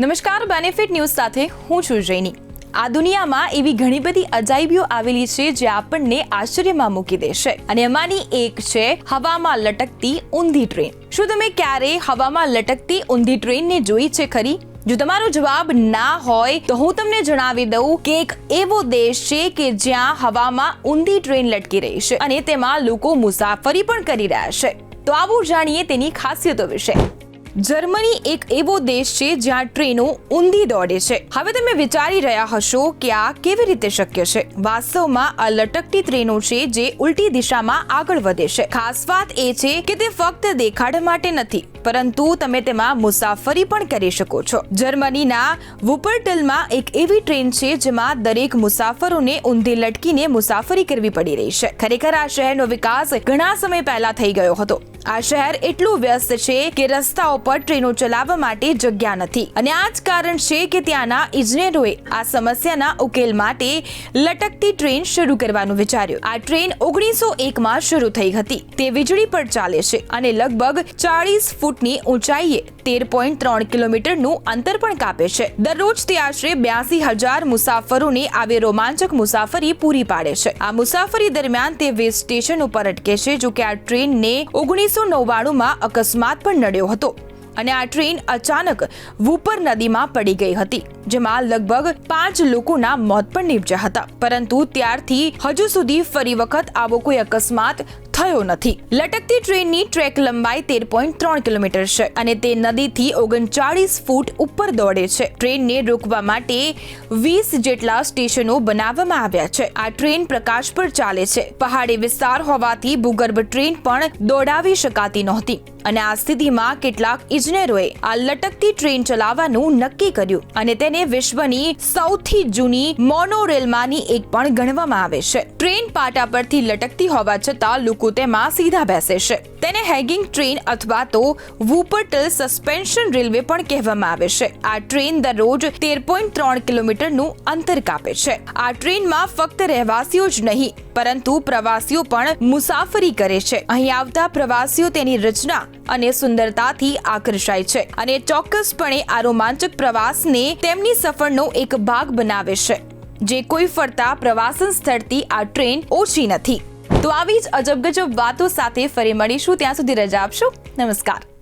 નમસ્કાર benefit news સાથે હું છું જૈની. આ દુનિયામાં એવી ઘણી બધી અજાયબીઓ આવેલી છે જે આપણને આશ્ચર્યમાં મૂકી દેશે અને એમાંની એક છે હવામાં લટકતી ઊંધી ટ્રેન. શું તમે ક્યારે હવામાં લટકતી ઊંધી ટ્રેનને જોઈ છે ખરી? જો તમારો જવાબ ના હોય, તો હું તમને જણાવી દઉં કે એક એવો દેશ છે કે જ્યાં હવામાં ઊંધી ટ્રેન લટકી રહી છે અને તેમાં લોકો મુસાફરી પણ કરી રહ્યા છે. તો આવું જાણીએ તેની ખાસિયતો વિશે. જર્મની એક એવો દેશ છે જ્યાં ટ્રેનો ઊંધી દોડે છે. હવે તમે વિચારી રહ્યા હશો કે આ કેવી રીતે શક્ય છે? વાસ્તવમાં આ લટકતી ટ્રેનો છે જે ઉલટી દિશામાં આગળ વધે છે. ખાસ વાત એ છે કે તે ફક્ત દેખાડ માટે નથી પરંતુ તમે તેમાં મુસાફરી પણ કરી શકો છો. જર્મનીના વુપરટલમાં એક એવી ટ્રેન છે જેમાં દરેક મુસાફરોને ઊંધી લટકીને મુસાફરી કરવી પડી રહી છે. ખરેખર આ શહેરનો વિકાસ ઘણા સમય પહેલા થઈ ગયો હતો. આ શહેર એટલું વ્યસ્ત છે કે રસ્તાઓ પર ટ્રેનો ચલાવવા માટે જગ્યા નથી. અને આ જ કારણ છે કે ત્યાંના ઇજનેરોએ આ સમસ્યાના ઉકેલ માટે લટકતી ટ્રેન શરૂ કરવાનું વિચાર્યું. આ ટ્રેન ઓગણીસો એકમાં શરૂ થઈ હતી. તે વીજળી પર ચાલે છે અને લગભગ ચાળીસ ફૂટની ઊંચાઈએ તેર પોઈન્ટ ત્રણ કિલોમીટરનું અંતર પણ કાપે છે. દરરોજ તે આશરે બ્યાસી હજાર મુસાફરોને આવી રોમાંચક મુસાફરી પૂરી પાડે છે. આ મુસાફરી દરમિયાન તે વીસ સ્ટેશન ઉપર અટકે છે જો કે આ ટ્રેનને ઓગણીસો નવ્વાણુંમાં અકસ્માત પણ નડ્યો હતો અને આ ટ્રેન અચાનક વુપર નદીમાં પડી ગઈ હતી, જેમાં લગભગ પાંચ લોકોના મોત પણ નીપજ્યા હતા. પરંતુ ત્યારથી હજુ સુધી ફરી વખત આવો કોઈ અકસ્માત થયો નથી. લટકતી ટ્રેનની ટ્રેક લંબાઈ તેર પોઈન્ટ ત્રણ કિલોમીટર છે અને તે નદીથી ઓગણચાળીસ ફૂટ ઉપર દોડે છે. ટ્રેનને રોકવા માટે વીસ જેટલા સ્ટેશનો બનાવવામાં આવ્યા છે. આ ટ્રેન પ્રકાશ પર ચાલે છે. પહાડી વિસ્તાર હોવાથી ભૂગર્ભ ટ્રેન પણ દોડાવી શકાતી નહોતી અને આ સ્થિતિમાં કેટલાક ઇજનેરોએ આ લટકતી ટ્રેન ચલાવવાનું નક્કી કર્યું અને તેને વિશ્વની સૌથી જૂની મોનોરેલમાંની એક પણ ગણવામાં આવે છે. ટ્રેન પાટા પરથી લટકતી હોવા છતાં લોકો તેમાં સીધા બેસે છે. તેને હેગિંગ ટ્રેન અથવા તો વુપરટલ સસ્પેન્શન રેલવે પણ કહેવામાં આવે છે. આ ટ્રેન દરરોજ તેર પોઈન્ટ ત્રણ કિલોમીટરનું અંતર કાપે છે. આ ટ્રેનમાં ફક્ત રહેવાસીઓ જ નહીં, પરંતુ પ્રવાસીઓ પણ મુસાફરી કરે છે. અહીં આવતા પ્રવાસીઓ તેની રચના અને સુંદરતાથી આકર્ષાય છે અને ચોક્કસપણે આ રોમાંચક પ્રવાસને તેમની સફરનો એક ભાગ બનાવે છે. જે કોઈ ફરતા પ્રવાસન સ્થળથી આ ટ્રેન ઓછી નથી. તો આવી જ અજબગજબ વાતો સાથે ફરી મળીશું. ત્યાં સુધી રજા આપશો. નમસ્કાર.